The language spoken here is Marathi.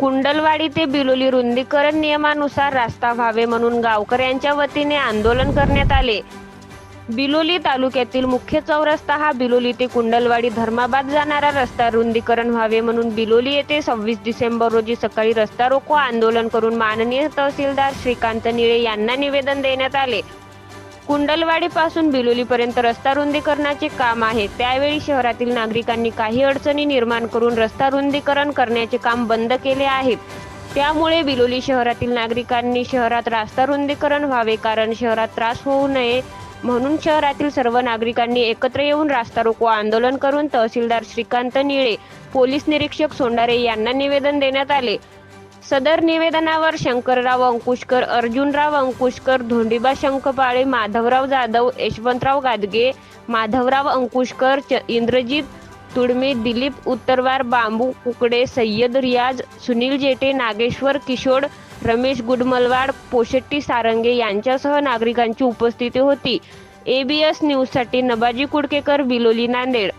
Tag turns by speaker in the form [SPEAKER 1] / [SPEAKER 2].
[SPEAKER 1] कुंडलवाडी ते बिलोली रुंदीकरण नियमानुसार रस्ता व्हावे म्हणून गावकऱ्यांच्या वतीने आंदोलन करण्यात आले. बिलोली तालुक्यातील मुख्य चौरस्ता हा बिलोली ते कुंडलवाडी धर्माबाद जाणारा रस्ता रुंदीकरण व्हावे म्हणून बिलोली येथे सव्वीस डिसेंबर रोजी सकाळी रस्ता रोको आंदोलन करून माननीय तहसीलदार श्रीकांत निळे यांना निवेदन देण्यात आले. कुंडलवाडीपासून बिलोलीपर्यंत रस्ता रुंदीकरणाचे काम आहे. त्यावेळी शहरातील नागरिकांनी काही अडचणी निर्माण करून रस्ता रुंदीकरण करण्याचे काम बंद केले आहे. त्यामुळे बिलोली शहरातील नागरिकांनी शहरात रस्ता रुंदीकरण व्हावे कारण शहरात त्रास होऊ नये म्हणून शहरातील सर्व नागरिकांनी एकत्र येऊन रास्ता रोको आंदोलन करून तहसीलदार श्रीकांत निळे पोलीस निरीक्षक सोंडारे यांना निवेदन देण्यात आले. सदर निवेदनावर शंकरराव अंकुशकर अर्जुनराव अंकुशकर धोंडीबा शंखपाळे माधवराव जाधव यशवंतराव गादगे माधवराव अंकुशकर च- इंद्रजीत तुडमे दिलीप उत्तरवार बांबू कुकडे सय्यद रियाज सुनील जेटे नागेश्वर किशोर रमेश गुडमलवाड पोशेट्टी सारंगे यांच्यासह नागरिकांची उपस्थिती होती. एबीएस न्यूजसाठी नबाजी कुडकेकर बिलोली नांदेड.